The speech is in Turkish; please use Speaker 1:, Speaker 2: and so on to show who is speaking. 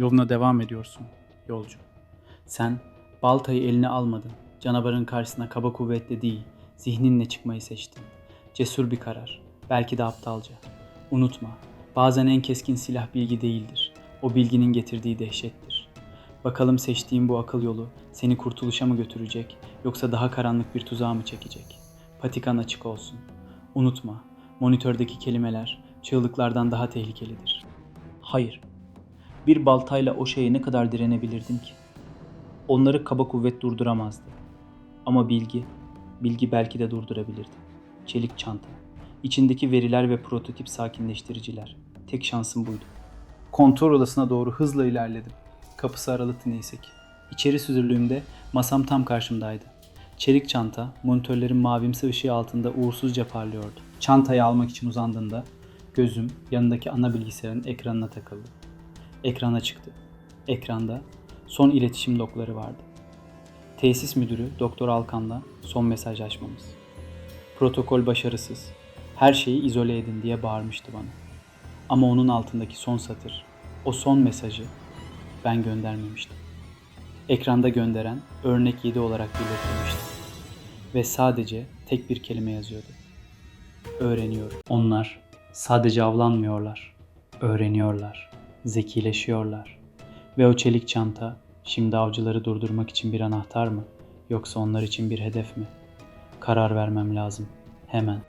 Speaker 1: Yoluna devam ediyorsun yolcu. Sen baltayı eline almadın. Canavarın karşısına kaba kuvvetle değil, zihninle çıkmayı seçtin. Cesur bir karar. Belki de aptalca. Unutma, bazen en keskin silah bilgi değildir. O bilginin getirdiği dehşettir. Bakalım seçtiğin bu akıl yolu seni kurtuluşa mı götürecek yoksa daha karanlık bir tuzağa mı çekecek? Patikan açık olsun. Unutma, monitördeki kelimeler çığlıklardan daha tehlikelidir. Hayır, bir baltayla o şeye ne kadar direnebilirdim ki? Onları kaba kuvvet durduramazdı. Ama bilgi, bilgi belki de durdurabilirdi. Çelik çanta, içindeki veriler ve prototip sakinleştiriciler. Tek şansım buydu. Kontrol odasına doğru hızla ilerledim. Kapısı aralıktı neyse ki. İçeri süzüldüğümde masam tam karşımdaydı. Çelik çanta monitörlerin mavimsi ışığı altında uğursuzca parlıyordu. Çantayı almak için uzandığımda gözüm yanındaki ana bilgisayarın ekranına takıldı. Ekrana çıktı. Ekranda son iletişim logları vardı. Tesis müdürü Doktor Alkan'la son mesajlaşmamız. Protokol başarısız. Her şeyi izole edin diye bağırmıştı bana. Ama onun altındaki son satır, o son mesajı ben göndermemiştim. Ekranda gönderen örnek 7 olarak belirtilmişti. Ve sadece tek bir kelime yazıyordu. Öğreniyorum. Onlar sadece avlanmıyorlar. Öğreniyorlar. Zekileşiyorlar. Ve o çelik çanta şimdi avcıları durdurmak için bir anahtar mı? Yoksa onlar için bir hedef mi? Karar vermem lazım. Hemen.